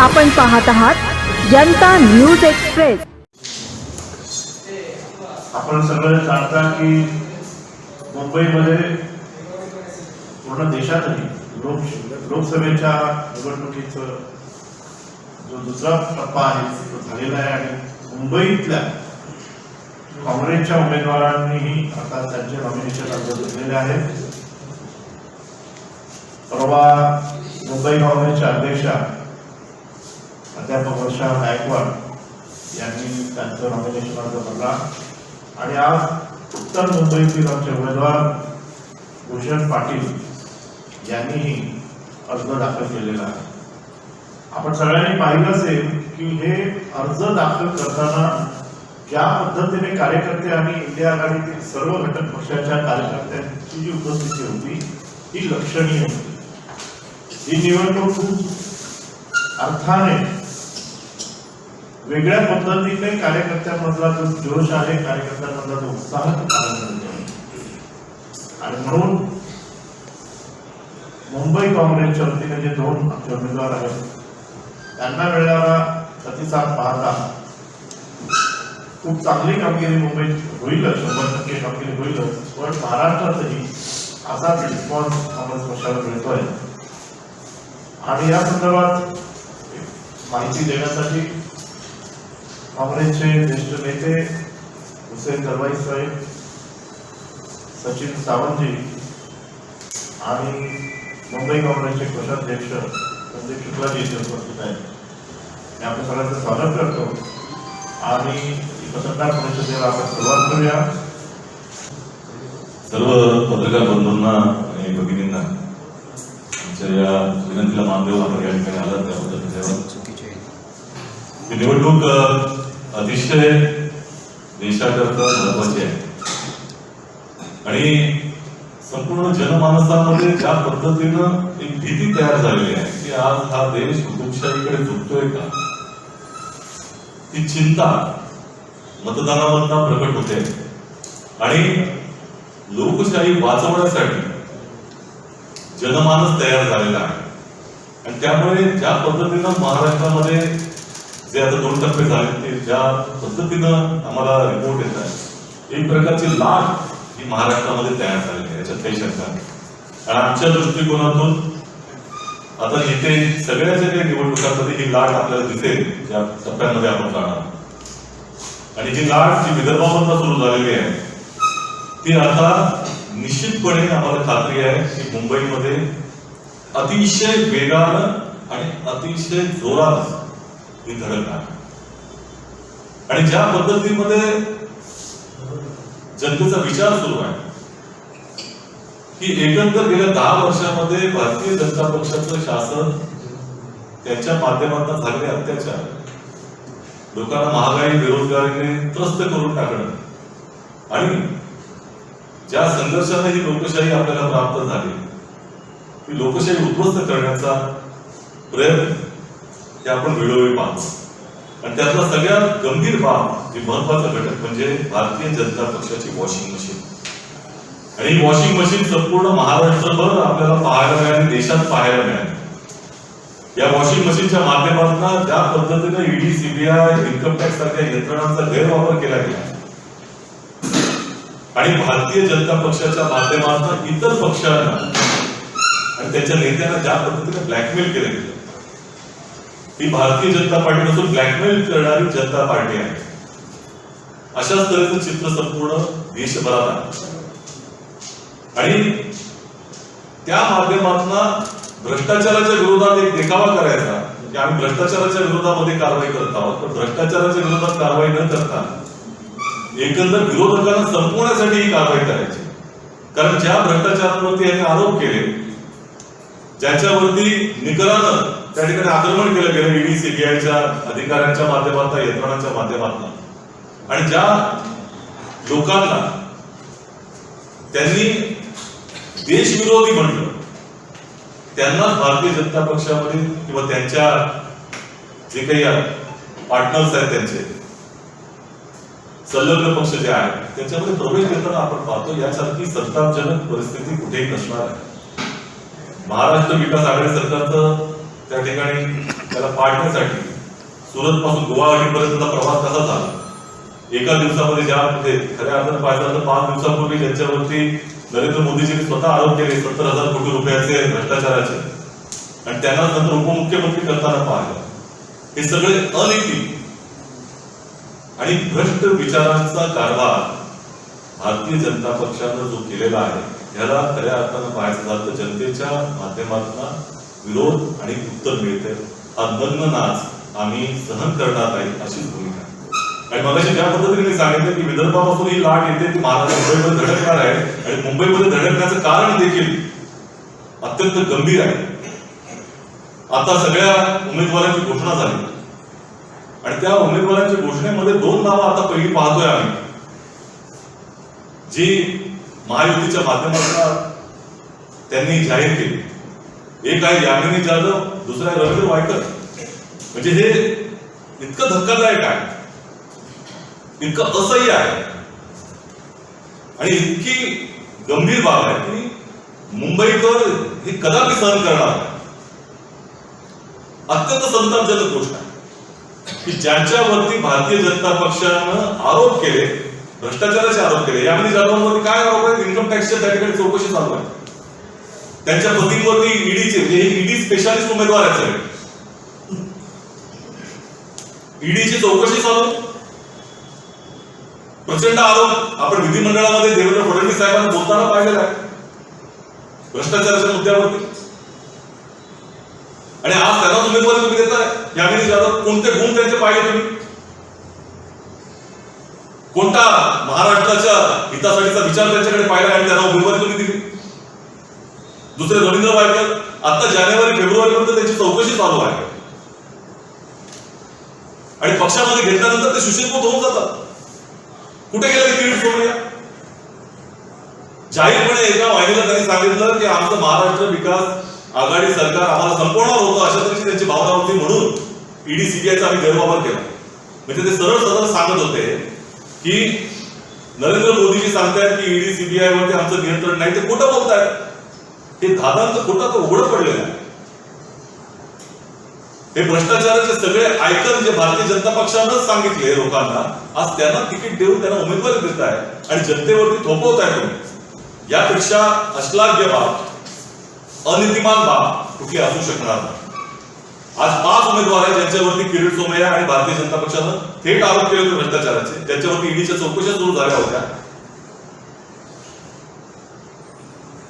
आपण पाहत आहात जनता न्यूज एक्सप्रेस. आपण सगळे जाणता की मुंबईमध्ये पूर्ण देशातही लोक लोकसभेच्या निवडणुकीचं जो दुसरा टप्पा आहे तो झालेला आहे आणि मुंबईतल्या काँग्रेसच्या उमेदवारांनीही आता त्यांचे नॉमिनेशन अर्ज भरलेले आहेत. परवा मुंबई काँग्रेसच्या अध्यक्षा अध्यापक वर्षा गायकवाड यांनी त्यांचं नॉमिनेशन अर्ज भरला. आणि आज उत्तर मुंबईतील आमचे उमेदवार भूषण पाटील यांनीही अर्ज दाखल केलेला आहे. आपण सगळ्यांनी पाहिलं असेल की हे अर्ज दाखल करताना ज्या पद्धतीने कार्यकर्ते आणि इंडिया आघाडीतील सर्व घटक पक्षाच्या कार्यकर्त्यांची जी उपस्थिती होती ती लक्षणीय होती. ही निवडणूक खूप अर्थाने वेगळ्या पद्धतीने कार्यकर्त्यांमधला जो जोश आहे कार्यकर्त्यांमधला जो उत्साह तो आणि म्हणून मुंबई काँग्रेसच्या वतीने जे दोन आमचे उमेदवार आहेत त्यांना मिळणारा प्रतिसाद पाहता खूप चांगली कामगिरी मुंबईत होईलच शंभर टक्के कामगिरी होईलच. पण महाराष्ट्रातही असाच रिस्पॉन्स काँग्रेस पक्षाला मिळतोय. आणि या संदर्भात माहिती देण्यासाठी काँग्रेसचे ज्येष्ठ नेते हुसेन दरवाई साहेब सचिन सावंतजी आणि मुंबई काँग्रेसचे कोषाध्यक्ष संदीप शुक्लाजी इथे उपस्थित आहेत. मी आपल्या सगळ्यांचं स्वागत करतो. आणि पत्रकार परिषदेला आपण सुरुवात करूया. सर्व पत्रकार बंधूंना आणि भगिनींना आमच्या या विनंतीला मान देऊन आपण या ठिकाणी आला त्याबद्दल धन्यवाद. निवडणूक अतिशय देशाकरता महत्वाची आहे. आणि संपूर्ण जनमानसामध्ये ज्या पद्धतीनं एक भीती तयार झालेली आहे की आज हा देश हुकुमशाहीकडे झुकतोय का? ती चिंता मतदानामधना प्रकट होते. आणि लोकशाही वाचवण्यासाठी जनमानस तयार झालेला आहे. आणि त्यामुळे ज्या पद्धतीनं महाराष्ट्रामध्ये जे आता दोन टप्पे झाले ते ज्या पद्धतीनं आम्हाला रिपोर्ट येत आहे एक प्रकारची लाट ही महाराष्ट्रामध्ये तयार झालेली आहे याच्यात काही शंका नाही. आणि आमच्या दृष्टिकोनातून आता येथे सगळ्या सगळ्या निवडणुकांमध्ये ही लाट आपल्याला दिसेल ज्या टप्प्यांमध्ये आपण जाणार आणि ही लाट जी विदर्भामध्ये सुरू झालेली आहे ती आता निश्चितपणे आम्हाला खात्री आहे की मुंबईमध्ये अतिशय वेगानं आणि अतिशय जोरात हे घडत नाही आणि ज्या पद्धतीमध्ये जनतेचा विचार सुरू आहे की एकंदर गेल्या दहा वर्षामध्ये भारतीय जनता पक्षाचं शासन त्याच्या माध्यमातून झालेले अत्याचार लोकांना महागाई बेरोजगारीने त्रस्त करून टाकणं आणि ज्या संघर्षाने ही लोकशाही आपल्याला प्राप्त झाली ती लोकशाही उद्ध्वस्त करण्याचा प्रयत्न त्या आपण वेळोवेळी पाहतो. आणि त्यातला सगळ्यात गंभीर बाब जे महत्त्वाचा घटक म्हणजे भारतीय जनता पक्षाची वॉशिंग मशीन. आणि ही वॉशिंग मशीन संपूर्ण महाराष्ट्रभर आपल्याला पाहायला मिळाली देशात पाहायला मिळाली. या वॉशिंग मशीनच्या माध्यमातून ज्या पद्धतीने ईडी सीबीआय इन्कम टॅक्स सारख्या यंत्रणांचा गैरवापर केला गेला. आणि भारतीय जनता पक्षाच्या माध्यमातून इतर पक्षांना आणि त्यांच्या नेत्यांना ज्या पद्धतीने ब्लॅकमेल केलं गेलं ही भारतीय जनता पार्टी नसून ब्लॅकमेल करणारी जनता पार्टी आहे. अशाच तऱ्हेचं चित्र संपूर्ण देशभरात आहे. आणि त्या माध्यमातून भ्रष्टाचाराच्या विरोधात एक देखावा करायचा. की आम्ही भ्रष्टाचाराच्या विरोधामध्ये कारवाई करत आहोत. पण भ्रष्टाचाराच्या विरोधात कारवाई न करता एकंदर विरोधकांना संपवण्यासाठी ही कारवाई करायची. कारण ज्या भ्रष्टाचारांवरती यांनी आरोप केले ज्याच्यावरती निकरानं त्या ठिकाणी आक्रमण केलं गेलं ईडी सीबीआयच्या अधिकाऱ्यांच्या माध्यमातून यंत्रणांच्या माध्यमातून. आणि ज्या लोकांना त्यांनी देशविरोधी म्हटलं त्यांना भारतीय जनता पक्षामध्ये किंवा त्यांच्या जे काही पार्टनर्स आहेत त्यांचे संलग्न पक्ष जे आहेत त्याच्यामध्ये प्रवेश देताना आपण पाहतो यासारखी संतापजनक परिस्थिती कुठेही नसणार आहे. महाराष्ट्र विकास आघाडी सरकारचं त्या ठिकाणी त्याला पाडण्यासाठी सुरत पासून गुवाहाटीपर्यंतचा प्रवास कसा झाला? एका दिवसामध्ये ज्या म्हणजे खऱ्या अर्थानं पाहिलं तर पाच दिवसापूर्वी ज्यांच्यावरती नरेंद्र मोदीजींनी स्वतः आरोप केले सत्तर हजार कोटी रुपयाचे भ्रष्टाचाराचे. आणि त्यांना नंतर उपमुख्यमंत्री करताना पाहिलं. हे सगळे अनिती आणि भ्रष्ट विचारांचा कारभार भारतीय जनता पक्षानं जो केलेला आहे ह्याला खऱ्या अर्थानं पाहायचं झालं तर जनतेच्या माध्यमातून विरोध आणि उत्तर मिळते. हा नग्न नाच आम्ही सहन करणार नाही अशीच भूमिका. आणि मगाशी ज्या पद्धतीने मी सांगितलं की विदर्भापासून ही लाट येते ती महाराष्ट्र मुंबईमध्ये धडकणार आहे आणि मुंबईमध्ये धडकण्याचं कारण देखील अत्यंत गंभीर आहे. आता सगळ्या उमेदवारांची घोषणा झाली. आणि त्या उमेदवारांच्या घोषणेमध्ये दोन नावं आता पहिली पाहतोय आम्ही. जी महायुतीच्या माध्यमातून त्यांनी जाहीर केली. एक आहे यामिनी जाधव दुसरा आहे रवींद्र वायकर. म्हणजे हे इतकं धक्कादायक आहे. इतकं असह्य आहे. आणि इतकी गंभीर बाब आहे की मुंबईकर हे कदापि सहन करणार अत्यंत संतापजनक गोष्ट आहे. की ज्यांच्यावरती भारतीय जनता पक्षानं आरोप केले भ्रष्टाचाराचे आरोप केले यामध्ये जाधवांवरती काय आरोप आहेत इन्कम टॅक्सच्या त्या ठिकाणी चौकशी चालू आहे. त्यांच्या पतींवरती ईडीचे म्हणजे हे ईडी स्पेशालिस्ट उमेदवार आहेत सगळे. ईडीची चौकशी चालू प्रचंड आरोप आपण विधिमंडळामध्ये देवेंद्र फडणवीस साहेबांना बोलताना पाहिलेला आहे. भ्रष्टाचाराच्या मुद्द्यावरती. आणि आज त्यांना उमेदवारी तुम्ही देताय. यावेळी जाधव कोणते गुण त्यांचे पाहिले तुम्ही? कोणता महाराष्ट्राच्या हितासाठीचा विचार त्यांच्याकडे पाहिला आणि त्यांना उमेदवारी तुम्ही दिली? दुसरे रवींद्र वायकर आता जानेवारी फेब्रुवारी पर्यंत त्यांची चौकशी चालू आहे. आणि पक्षामध्ये घेतल्यानंतर ते सुशीलभूत होऊन जातात. कुठे गेले किरीट सोमय्या जाहीरपणे एका वाहिनीला त्यांनी सांगितलं की आमचं महाराष्ट्र विकास आघाडी सरकार आम्हाला संपवणार होतं अशा तऱ्हेची त्यांची भावना होती म्हणून ईडी सीबीआयचा आम्ही गैरवापर केला. म्हणजे ते सरळ सरळ सांगत होते की नरेंद्र मोदीजी सांगतायत की ईडी सीबीआय वरती आमचं नियंत्रण नाही ते कुठं बोलतायत. हे दादांचं खोटं तर उघडं पडलेलं आहे. हे भ्रष्टाचाराचे सगळे आयकर जे भारतीय जनता पक्षानंच सांगितले लोकांना आज त्यांना तिकीट देऊन त्यांना उमेदवारी देत आहे आणि जनतेवरती थोपवत आहे तुम्ही. यापेक्षा अश्लाघ्य बाब अनितिमान बाब कुठली असू शकणार नाही. आज पाच उमेदवार आहेत ज्यांच्यावरती किरीट सोमय्या आणि भारतीय जनता पक्षानं थेट आरोप केले होते भ्रष्टाचाराचे ज्यांच्यावरती ईडीच्या चौकशा सुरू झाल्या होत्या.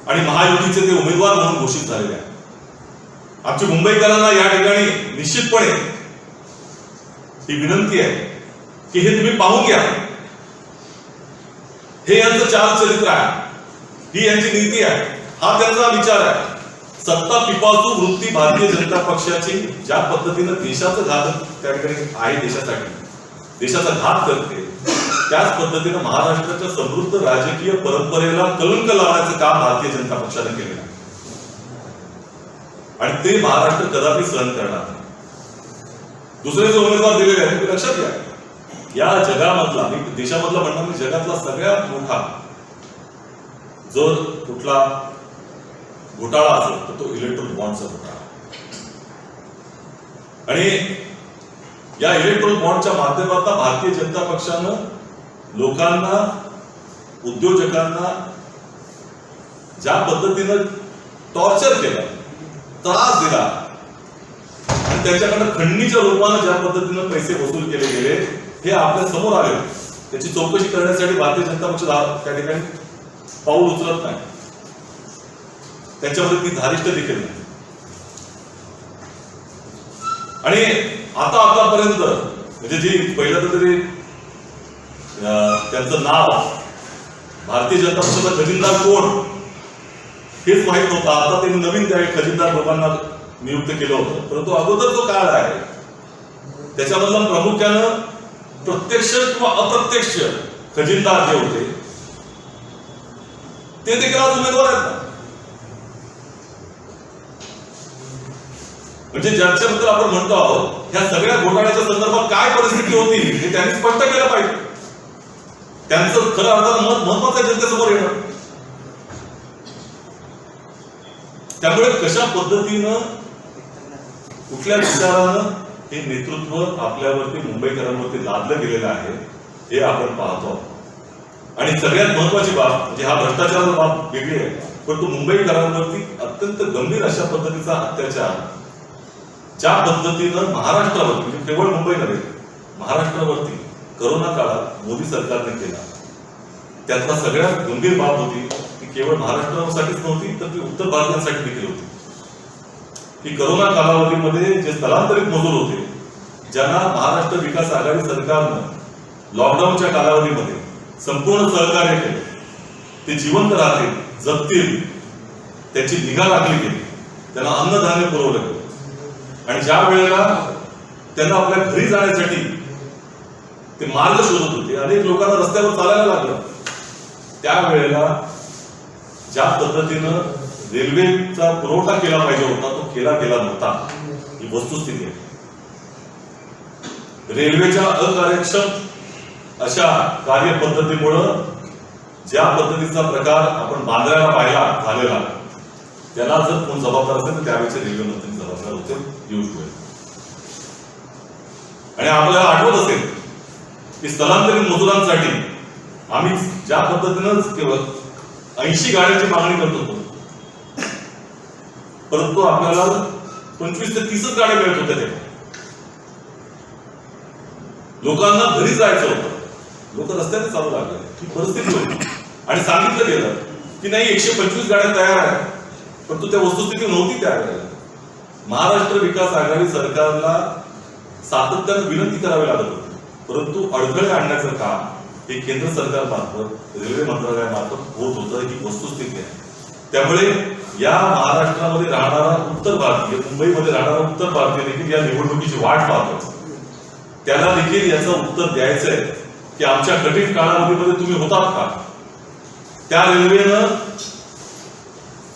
आणि महायुतीचे ते उमेदवार म्हणून घोषित झालेले आहेत. आमच्या मुंबईकरांना या ठिकाणी निश्चितपणे ही विनंती आहे की हे तुम्ही पाहून घ्या. हे यांचं चार चरित्र आहे. ही यांची नीती आहे. हा त्यांचा विचार आहे. सत्ता पिपासू वृत्ती भारतीय जनता पक्षाची ज्या पद्धतीनं देशाचं घात त्या ठिकाणी आहे देशासाठी. देशाचा घात करते. त्याच पद्धतीनं महाराष्ट्राच्या समृद्ध राजकीय परंपरेला कलंक लावण्याचं काम भारतीय जनता पक्षाने केलेलं आहे. आणि ते महाराष्ट्र कदापि सहन करणार नाही. दुसरे जे उमेदवार दिलेले आहेत ते लक्षात घ्या. या जगामधला मी देशामधला म्हणणार मी जगातला सगळ्यात मोठा जर कुठला घोटाळा असेल तर तो इलेक्ट्रॉन बॉन्डचा घोटाळा. आणि या इलेक्ट्रॉन बॉन्डच्या माध्यमातून भारतीय जनता पक्षानं लोकांना उद्योजकांना ज्या पद्धतीनं टॉर्चर केला त्रास दिला आणि त्याच्याकडनं खंडणीच्या रूपानं ज्या पद्धतीनं पैसे वसूल केले गेले हे आपल्यासमोर आले. त्याची चौकशी करण्यासाठी भारतीय जनता पक्ष त्या ठिकाणी पाऊल उचलत नाही. त्याच्यामध्ये ती धारिष्ट देखील नाही. आणि आता आतापर्यंत म्हणजे जी पहिलं तर तरी त्यांचं नाव भारतीय जनता पक्षाचा खजिनदार कोण? हेच माहीत नव्हतं. आता त्यांनी नवीन त्यावेळी खजिनदार लोकांना नियुक्त केलं होतं. परंतु अगोदर जो काळ आहे त्याच्यामधला प्रामुख्यानं प्रत्यक्ष किंवा अप्रत्यक्ष खजिनदार जे होते ते देखील आज उमेदवार आहेत ना? म्हणजे ज्यांच्याबद्दल आपण म्हणतो आहोत ह्या सगळ्या घोटाळ्याच्या संदर्भात काय परिस्थिती होती हे त्यांनी स्पष्ट केलं पाहिजे. त्यांचं खरं अर्थानं मत महत्वाचं जनतेसमोर येणं. त्यामुळे कशा पद्धतीनं कुठल्या विचारानं हे नेतृत्व आपल्यावरती मुंबईकरांवरती लादलं गेलेलं आहे हे आपण पाहतो आणि सगळ्यात महत्वाची बाब म्हणजे हा भ्रष्टाचाराचा बाब वेगळी आहे परंतु मुंबईकरांवरती अत्यंत गंभीर अशा पद्धतीचा अत्याचार ज्या पद्धतीनं महाराष्ट्रावरती म्हणजे केवळ मुंबई नव्हे महाराष्ट्रावरती करोना काळात मोदी सरकारने केला. त्यातला सगळ्यात गंभीर बाब होती ती केवळ महाराष्ट्रासाठीच नव्हती तर ती उत्तर भारतासाठी देखील होती. की करोना कालावधीमध्ये जे स्थलांतरित मजूर होते ज्यांना महाराष्ट्र विकास आघाडी सरकारनं लॉकडाऊनच्या कालावधीमध्ये संपूर्ण सहकार्य केलं ते जिवंत राहतील जगतील त्याची निगा राखली गेली त्यांना अन्नधान्य पुरवलं गेलं. आणि ज्या वेळेला त्यांना आपल्या घरी जाण्यासाठी ते मार्ग शोधत होते. अनेक लोकांना रस्त्यावर चालायला लागलं. त्यावेळेला ज्या पद्धतीनं रेल्वेचा पुरवठा केला पाहिजे होता तो केला गेला नव्हता. ही वस्तुस्थिती आहे. रेल्वेच्या अकार्यक्षम अशा कार्यपद्धतीमुळं ज्या पद्धतीचा प्रकार आपण बांद्र्याला पाहिला झालेला त्याला जर कोण जबाबदार असेल तर त्यावेळेचे रेल्वे मंत्री जबाबदार होते येऊ गोयल. आणि आपल्याला आठवत असेल की स्थलांतरित मजुरांसाठी आम्ही ज्या पद्धतीनं केवळ ऐंशी गाड्यांची मागणी करत होतो परंतु आपल्याला पंचवीस ते तीसच गाड्या मिळत होत्या तेव्हा. लोकांना घरी जायचं होतं. लोक रस्त्याने चालू लागले. ही परिस्थिती होती. आणि सांगितलं गेलं की नाही एकशे पंचवीस गाड्या तयार आहेत परंतु त्या वस्तुस्थिती नव्हती त्यावेळेला महाराष्ट्र विकास आघाडी सरकारला सातत्यानं विनंती करावी लागत होती. परंतु अडथळे आणण्याचं काम हे केंद्र सरकारमार्फत रेल्वे मंत्रालयामार्फत होत होतं ही वस्तुस्थिती आहे. त्यामुळे या महाराष्ट्रामध्ये राहणारा उत्तर भारतीय मुंबईमध्ये राहणारा उत्तर भारतीय देखील या निवडणुकीची वाट पाहतो. त्याला देखील याचं उत्तर द्यायचंय की आमच्या कठीण काळामध्ये तुम्ही होतात का? त्या रेल्वेनं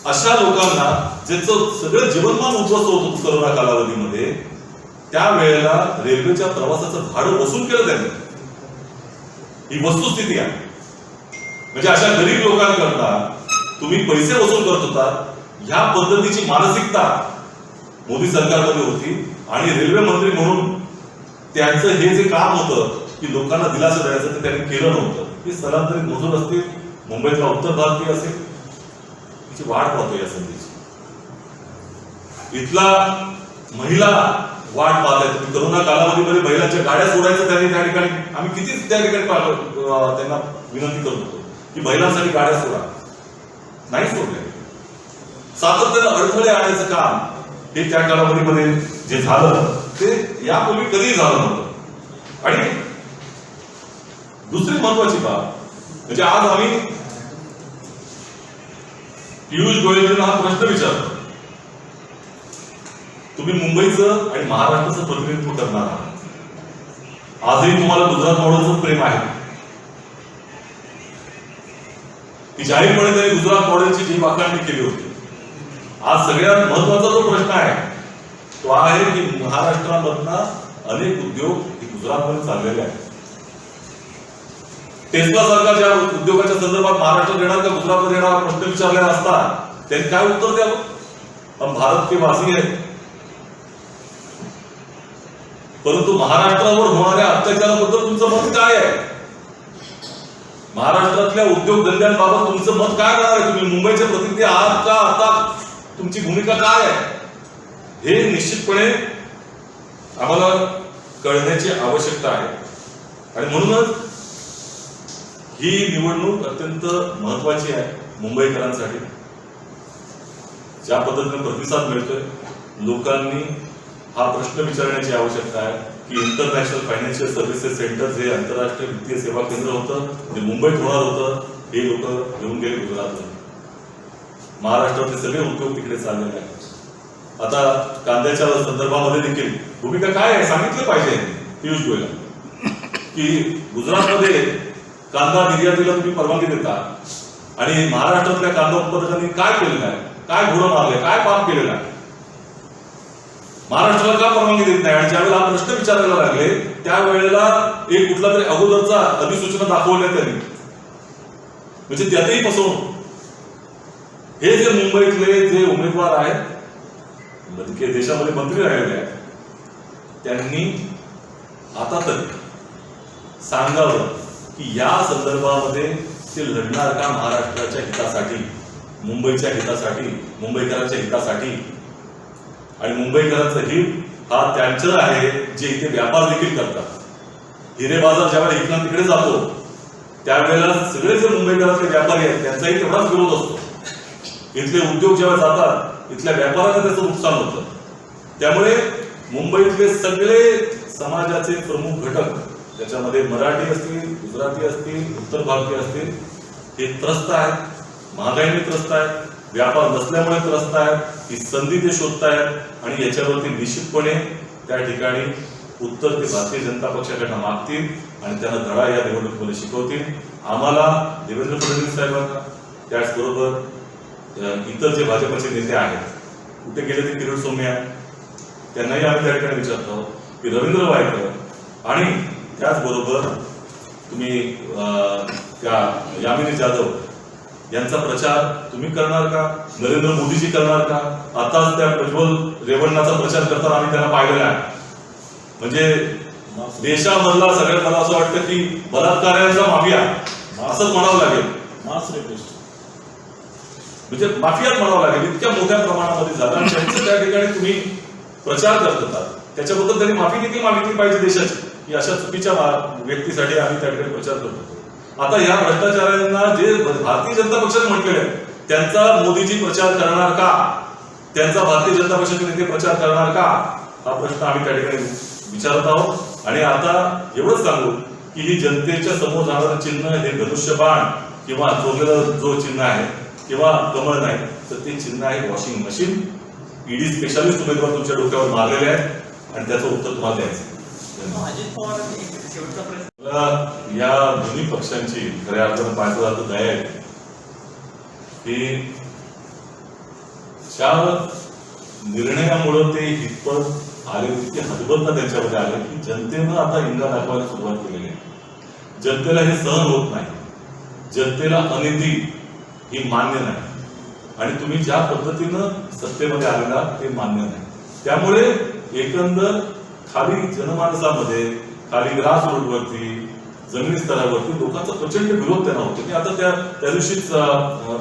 अशा लोकांना ज्याचं सगळं जीवनमान उद्ध्वस्त होत होतं करोना कालावधीमध्ये त्यावेळेला रेल्वेच्या प्रवासाचं भाडं वसूल केलं त्यांनी. ही वस्तुस्थिती आहे. म्हणजे अशा गरीब लोकांकरता तुम्ही पैसे वसूल करत होता ह्या पद्धतीची मानसिकता मोदी सरकारमध्ये होती आणि रेल्वे मंत्री म्हणून त्यांचं हे जे काम होतं की लोकांना दिलासा द्यायचं ते त्यांनी केलं नव्हतं. हे स्थलांतरित मजूर असतील मुंबईतला उत्तर भारतीय असेल तिची वाट पाहतो या संधीची. इथला महिला वाट पाहताय. तुम्ही करोना कालावधीमध्ये महिलांच्या गाड्या सोडायचं त्यांनी त्या ठिकाणी आम्ही किती त्या ठिकाणी त्यांना विनंती करत होतो की महिलांसाठी गाड्या सोडा. नाही सोडले. सातत्यानं अडथळे आणायचं काम हे त्या कालावधीमध्ये जे झालं ते यापूर्वी कधीही झालं नव्हतं. आणि दुसरी महत्वाची बाब म्हणजे आज आम्ही पियुष गोयलजींना हा प्रश्न विचारतो. तुम्ही मुंबईचं आणि महाराष्ट्राचं प्रतिनिधित्व करणार आहात. आजही तुम्हाला गुजरात मॉडेलच प्रेम आहे. की जाहीरपणे त्यांनी गुजरात मॉडेलची जी वाखाणणी केली होती आज सगळ्यात महत्त्वाचा जो प्रश्न आहे तो आहे की महाराष्ट्रामधनं अनेक उद्योग हे गुजरातमध्ये चाललेले आहेत. टेस्ला सारखा ज्या उद्योगाच्या संदर्भात महाराष्ट्रात येणार का गुजरातमध्ये येणार प्रश्न विचारलेला असता त्यांनी काय उत्तर द्यावं? हम भारत के वासी आहे. परंतु महाराष्ट्रावर होणाऱ्या अत्याचाराबद्दल तुमचं मत काय आहे? महाराष्ट्रातल्या उद्योगधंद्यांबाबत तुमचं मत काय राहणार आहे तुम्ही? मुंबईचे प्रतिनिधी आहात का? आता तुमची भूमिका काय आहे? हे निश्चितपणे आम्हाला कळण्याची आवश्यकता आहे. आणि म्हणूनच ही निवडणूक अत्यंत महत्वाची आहे मुंबईकरांसाठी. ज्या पद्धतीने प्रतिसाद मिळतोय लोकांनी हा प्रश्न विचारण्याची आवश्यकता आहे की इंटरनॅशनल फायनान्शियल सर्व्हिसेस सेंटर जे आंतरराष्ट्रीय वित्तीय सेवा केंद्र होतं जे मुंबईत होणार होतं हे लोक घेऊन गेले गुजरातमध्ये महाराष्ट्रातले सगळे उद्योग तिकडे चाललेले आहेत. आता कांद्याच्या संदर्भामध्ये देखील भूमिका काय आहे सांगितलं पाहिजे पियुष गोयल. की गुजरातमध्ये कांदा निर्यातीला तुम्ही परवानगी देता आणि महाराष्ट्रातल्या कांदा उत्पादकांनी काय केलेलं आहे? काय घोडं मारलंय काय पाप केलेलं आहे? महाराष्ट्राला का परवानगी देत नाही? आणि ज्यावेळेला हा प्रश्न विचारायला लागले त्यावेळेला एक कुठला तरी अगोदरचा अधिसूचना दाखवल्या त्यांनी. म्हणजे त्यातही फसवणूक. हे जे मुंबईतले जे उमेदवार आहेत म्हणजे देशामध्ये मंत्री राहिलेले आहेत त्यांनी आता तरी सांगावं की या संदर्भामध्ये ते लढणार का महाराष्ट्राच्या हितासाठी मुंबईच्या हितासाठी मुंबईकरांच्या हितासाठी? आणि मुंबईकरांचं हित हा त्यांचं आहे जे इथे व्यापार देखील करतात. हिरे बाजार ज्यावेळेला इथला तिकडे जातो त्यावेळेला सगळे जे मुंबईकरांचे व्यापारी आहेत त्यांचाही तेवढाच विरोध असतो. इथले उद्योग जेव्हा जातात इथल्या व्यापाऱ्यांना त्याचं नुकसान होतं. त्यामुळे मुंबईतले सगळे समाजाचे प्रमुख घटक त्याच्यामध्ये मराठी असतील गुजराती असतील उत्तर भारतीय असतील हे त्रस्त आहेत महागाईने त्रस्त आहेत. व्यापार नसल्यामुळे त्रस्त आहेत ही संधी ते शोधतायत आणि याच्यावरती निश्चितपणे त्या ठिकाणी उत्तर ते भारतीय जनता पक्षाकडनं मागतील आणि त्यांना धडा या निवडणुकीमध्ये शिकवतील. आम्हाला देवेंद्र फडणवीस साहेबांना त्याचबरोबर इतर जे भाजपचे नेते आहेत कुठे गेले ते किरीट सोमय्या त्यांनाही आम्ही त्या ठिकाणी विचारतो की रवींद्र वायकर आणि त्याचबरोबर तुम्ही त्या यामिनी जाधव यांचा प्रचार तुम्ही करणार का? नरेंद्र मोदीजी करणार का? आताच त्या प्रज्वल रेवण्णाचा प्रचार करताना आम्ही त्यांना पाहिलेला आहे. म्हणजे देशामधला सगळ्यात मला असं वाटतं की बलात्कारांचा माफिया असंच म्हणावं लागेल. म्हणजे माफियाच म्हणावं लागेल. इतक्या मोठ्या प्रमाणामध्ये झालं. त्यांचं त्या ठिकाणी तुम्ही प्रचार करत होता. त्याच्याबद्दल त्यांनी माफी देखील मागितली पाहिजे देशाची. की अशा चुकीच्या व्यक्तीसाठी आम्ही त्या ठिकाणी प्रचार करत आता या भ्रष्टाचारांना जे भारतीय जनता पक्षाने म्हटलेले आहे त्यांचा मोदीजी प्रचार करणार का? त्यांचा भारतीय जनता पक्षाचे नेते प्रचार करणार का? हा प्रश्न आम्ही त्या ठिकाणी विचारत आहोत. आणि आता एवढंच सांगू की ही जनतेच्या समोर जाणारं चिन्ह हे धनुष्यबाण किंवा चोरलेलं जो चिन्ह आहे किंवा कमळ नाही तर ते चिन्ह आहे वॉशिंग मशीन. ईडी स्पेशालिस्ट उमेदवार तुमच्या डोक्यावर मारलेले आहेत आणि त्याचं उत्तर तुम्हाला द्यायचं मला या दोन्ही पक्षांची खऱ्या अर्थानं पाहायचं झालं दया आहे की ज्या निर्णयामुळं ते हितपत आले तितके हतबलता त्यांच्यामध्ये आले की जनतेनं आता इंगा दाखवायला सुरुवात केलेली आहे. जनतेला हे सहन होत नाही. जनतेला अनिती ही मान्य नाही. आणि तुम्ही ज्या पद्धतीनं सत्तेमध्ये आलेला ते मान्य नाही. त्यामुळे एकंदर खाली जनमानसामध्ये खाली ग्रास रोडवरती जमिनी स्तरावरती लोकांचा प्रचंड विरोध त्यांना होतो. की आता त्या त्या दिवशीच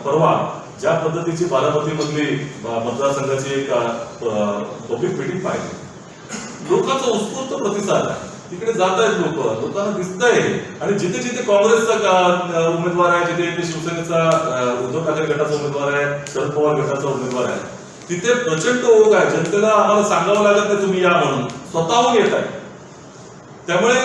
परवा ज्या पद्धतीची बारामतीमधली मतदारसंघाची एक पब्लिक मिटिंग पाहिजे लोकांचा उत्स्फूर्त प्रतिसाद आहे. तिकडे जात आहेत लोक. लोकांना दिसतंय. आणि जिथे जिथे काँग्रेसचा उमेदवार आहे जिथे जिथे शिवसेनेचा उद्धव ठाकरे गटाचा उमेदवार आहे शरद पवार गटाचा उमेदवार आहे तिथे प्रचंड ओघ आहे. जनतेला आम्हाला सांगावं लागत नाही तुम्ही या म्हणून. स्वतःहून येत आहे. त्यामुळे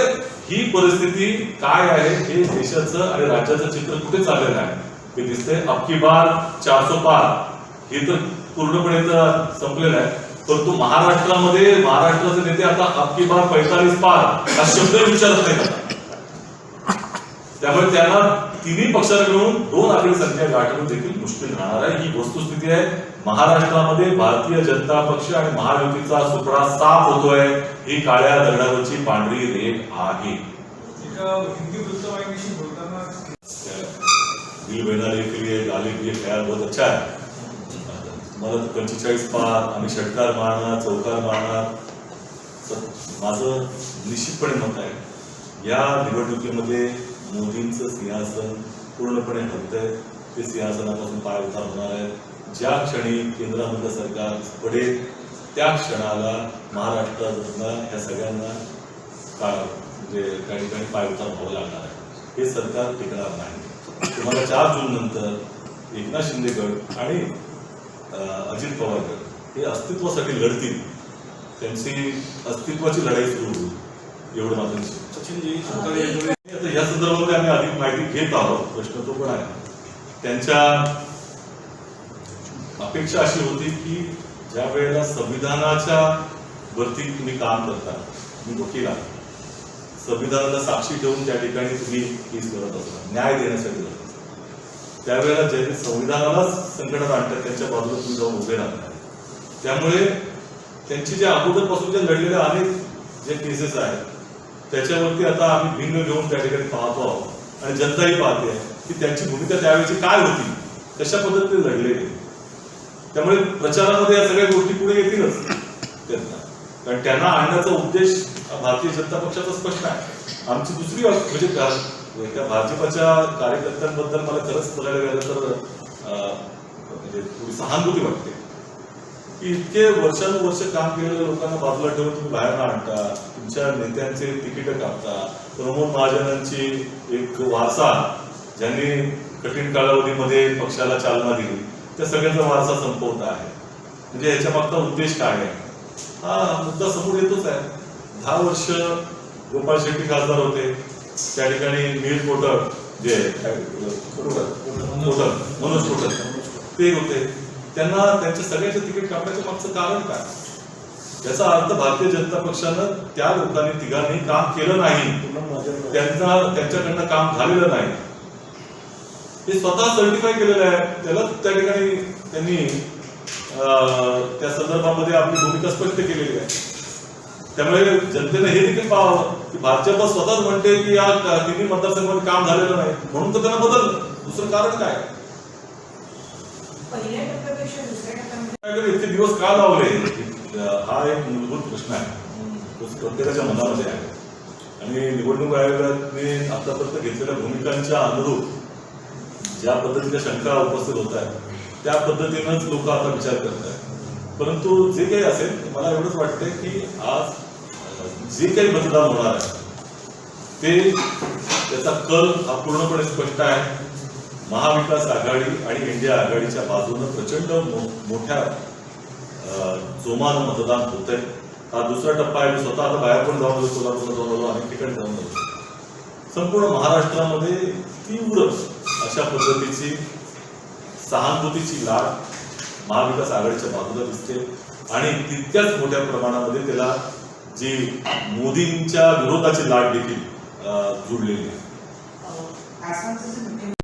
ही परिस्थिती काय आहे हे देशाचं आणि राज्याचं चित्र कुठे चाललेलं आहे? हे दिसतंय अबकी बार चारसो पार. हे तर पूर्णपणे तर संपलेलं आहे. परंतु महाराष्ट्रामध्ये महाराष्ट्राचे नेते आता अबकी बार पैतालीस पार. हा शब्द विचारत नाही त्यामुळे त्यांना तिन्ही पक्षाला मिळून दोन आकडी संख्या गाठणं देखील मुश्किल राहणार आहे. ही वस्तुस्थिती आहे. महाराष्ट्रामध्ये भारतीय जनता पक्ष आणि महायुतीचा सुपडा साफ होतोय. ही काळ्या दगडावरची पांढरी रेख आहे. के लिए के लिए ख्याल बहुत अच्छा है मला पंचेचाळीस पार आम्ही षटकार मारणार चौकार मारणार. तर माझं निश्चितपणे मत आहे. या निवडणुकीमध्ये मोदींचं सिंहासन पूर्णपणे हलतंय. ते सिंहासनापासून पाय उतार होणार आहे. ज्या क्षणी केंद्रामधलं सरकार पडेल त्या क्षणाला महाराष्ट्रातल्या ह्या सगळ्यांना का म्हणजे त्या ठिकाणी पाय उतार व्हावं लागणार आहे. हे सरकार टिकणार नाही. तुम्हाला चार जून नंतर एकनाथ शिंदे गट आणि अजित पवार गट हे अस्तित्वासाठी लढतील. त्यांची अस्तित्वाची लढाई सुरू होईल. एवढं मात्र सचिनजी या संदर्भामध्ये आम्ही अधिक माहिती घेत आहोत. प्रश्न तो पण आहे. त्यांच्या अपेक्षा अशी होती की ज्या वेळेला संविधानाच्या वरती तुम्ही काम करता तुम्ही वकील आहात संविधानाला साक्षी ठेवून त्या ठिकाणी तुम्ही केस करत असता न्याय देण्यासाठी जात. असता त्यावेळेला जे संविधानालाच संकटात आणतात त्यांच्या बाजूला तुम्ही जाऊन उभे राहता. त्यामुळे त्यांची ज्या अगोदरपासून ज्या लढलेल्या अनेक जे केसेस आहेत त्याच्यावरती आता आम्ही भिंग घेऊन त्या ठिकाणी पाहतो आहोत. आणि जनताही पाहते की त्यांची भूमिका त्यावेळेची काय होती कशा पद्धतीने लढले त्यामुळे प्रचारामध्ये या सगळ्या गोष्टी पुढे येतीलच त्यांना कारण त्यांना आणण्याचा उद्देश भारतीय जनता पक्षाचा स्पष्ट आहे. आमची दुसरी म्हणजे का- भाजपाच्या भाजपच्या कार्यकर्त्यांबद्दल मला खरंच बघायला गेलं तर अं, म्हणजे थोडी सहानुभूती वाटते. इतके वर्षानुवर्ष काम केलेल्या लोकांना बाजूला ठेवून तुम्ही बाहेर आणता. तुमच्या नेत्यांचे तिकीट कापता. प्रमोद महाजनांची एक वारसा ज्यांनी कठीण कालावधीमध्ये पक्षाला चालना दिली त्या सगळ्यांचा वारसा संपवता आहे. म्हणजे ह्याच्या मागचा उद्देश काय आहे? हा मुद्दा समोर येतोच आहे. दहा वर्ष गोपाळ शेट्टी खासदार होते. त्या ठिकाणी नील कोटक जे कोटक, मनोज कोटक. ते होते. त्यांना त्यांच्या सगळ्याचं तिकीट कापण्याचं मागचं कारण काय? याचा अर्थ भारतीय जनता पक्षानं त्या लोकांनी तिघांनी काम केलं नाही. त्यांना त्यांच्याकडनं काम झालेलं नाही. हे स्वतः सर्टिफाय केलेलं आहे. त्याला त्या ठिकाणी त्यांनी अं, त्या संदर्भामध्ये आपली भूमिका स्पष्ट केलेली आहे. त्यामुळे जनतेने हे देखील पाहावं की भाजप स्वतःच म्हणते की या तिन्ही मतदारसंघामध्ये काम झालेलं नाही. म्हणून तर त्यांना बदल दुसरं कारण काय? दुसऱ्या इतके दिवस का लावले हा एक मूलभूत प्रश्न आहे तो प्रत्येकाच्या मनामध्ये आहे आणि निवडणूक आयोगाने आतापर्यंत घेतलेल्या भूमिकांच्या अनुरूप ज्या पद्धतीच्या शंका उपस्थित होत आहेत त्या पद्धतीनंच लोक आता विचार करत आहेत परंतु जे काही असेल मला एवढंच वाटतंय की आज जे काही मतदान होणार आहे ते त्याचा कल हा पूर्णपणे स्पष्ट आहे महाविकास आघाडी आणि इंडिया आघाडीच्या बाजूनं प्रचंड मो- मोठ्या जोमानं मतदान होत आहे हा दुसरा टप्पा आहे. मी स्वतः आता बाहेर पण जाऊन आलो सोलापूरला जाऊन आलो अनेक ठिकाणी जाऊन आलो संपूर्ण महाराष्ट्रामध्ये तीव्र अशा पद्धतीची सहानुभूतीची लाट महाविकास आघाडीच्या बाजूला दिसते. आणि तितक्याच मोठ्या प्रमाणामध्ये त्याला जी मोदींच्या विरोधाची लाट देखील जुडलेली जुळलेली आहे.